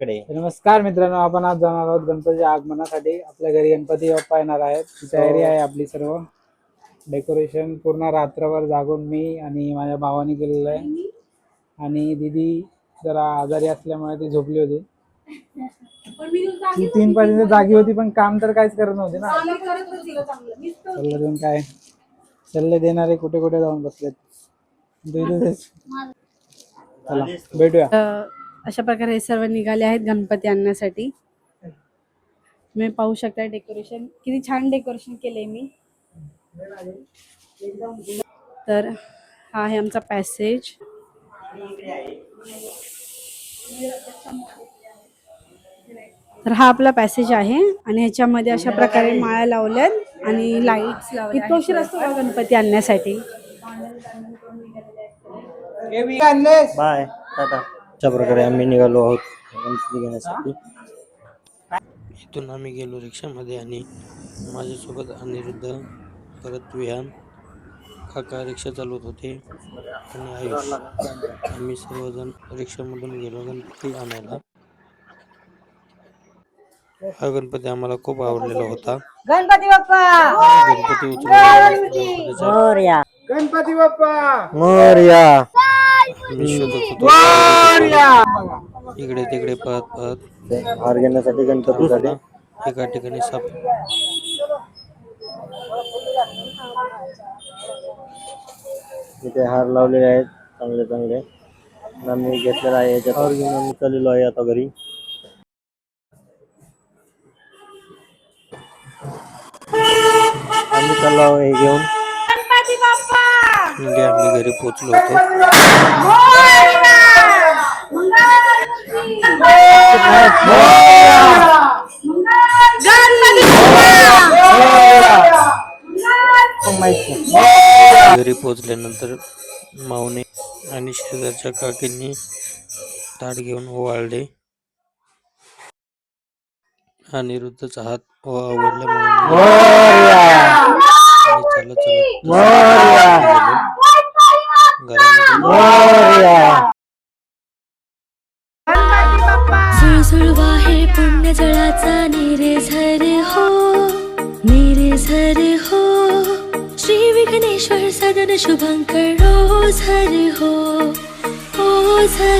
कडे नमस्कार मित्रांनो आपण आज जाणार आहोत गणपतीच्या आगमनासाठी. आपल्या घरी गणपती बाप्पा येणार आहेत. ती तयारी आहे आपली सर्व. डेकोरेशन पूर्ण रात्रभर जागून मी आणि माझ्या भावाने केलेलं आहे. आणि दिदी जरा आजारी असल्यामुळे ती झोपली होती. ती तीन पर्यंत जागी होती पण काम तर काहीच करत नव्हती ना. सल्ले देऊन काय? सल्ले देणारे कुठे कुठे जाऊन बसलेत? भेटूया. अशा प्रकारे हे सर्व निघाले आहेत गणपती आणण्यासाठी. तुम्ही पाहू शकता डेकोरेशन किती छान डेकोरेशन केले मी. तर हा आहे आमचा पॅसेज तर हा आपला पॅसेज आहे आणि ह्याच्यामध्ये अशा प्रकारे माळ्या लावल्यात आणि लाईट्स लावल्या इतका उशीर असतो का गणपती आणण्यासाठी? Bye tata. अशा प्रकारे आम्ही निघालो आहोत गणपती घेण्यासाठी. इथून आम्ही गेलो रिक्षामध्ये आणि माझ्यासोबत अनिरुद्ध परत विहान काका रिक्षा चालवत होते. आणि आयुष आम्ही सर्वजण रिक्षामधून गेलो गणपती आणायला. हा गणपती आम्हाला खूप आवडलेला होता. गणपती बाप्पा! गणपती उचलून गणपती बाप्पा! मोरया. आम्ही शोधत होतो इकडे तिकडे पाहत पाहत हार घेण्यासाठी गणपतीसाठी. एका ठिकाणी साप इथे हार लावलेले आहेत चांगले चांगले. आम्ही घेतलेला आहे याच्यात हार घेऊन आम्ही चाललेलो आहे आता घरी. आम्ही चाललो आहोत हे घेऊन. म्हणजे आम्ही घरी पोचलो होतो. घरी पोचल्यानंतर माऊने आणि शेजारच्या काकींनी ताट घेऊन ओवाळले. अनिरुद्धचा हात ओवाळल्यामुळे आवडल्यामुळे आणि चालत चालत घरामध्ये सुळसुळ आहे पुण्य जळाचा निरे झरे हो निरे झरे हो श्री विघ्नेश्वर सदन शुभंकर हो झरे हो हो झरे